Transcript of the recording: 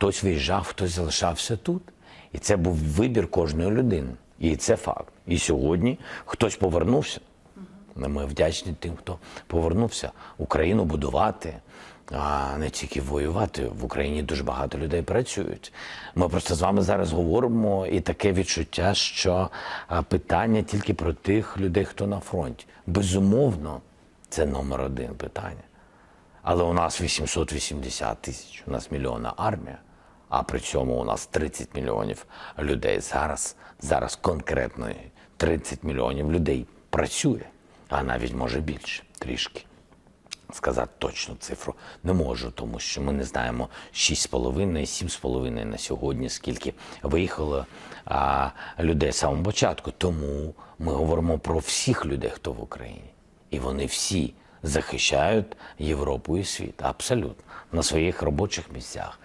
хтось виїжджав, хтось залишався тут. І це був вибір кожної людини. І це факт. І сьогодні хтось повернувся. Ми вдячні тим, хто повернувся Україну будувати, а не тільки воювати. В Україні дуже багато людей працюють. Ми просто з вами зараз говоримо, і таке відчуття, що питання тільки про тих людей, хто на фронті. Безумовно, це номер один питання. Але у нас 880 тисяч, у нас мільйонна армія, а при цьому у нас 30 мільйонів людей зараз, зараз конкретно 30 мільйонів людей працює, а навіть може більше трішки. Сказати точну цифру не можу, тому що ми не знаємо 6,5, 7,5 на сьогодні, скільки виїхало а, людей з самого початку. Тому ми говоримо про всіх людей, хто в Україні. І вони всі захищають Європу і світ абсолютно на своїх робочих місцях.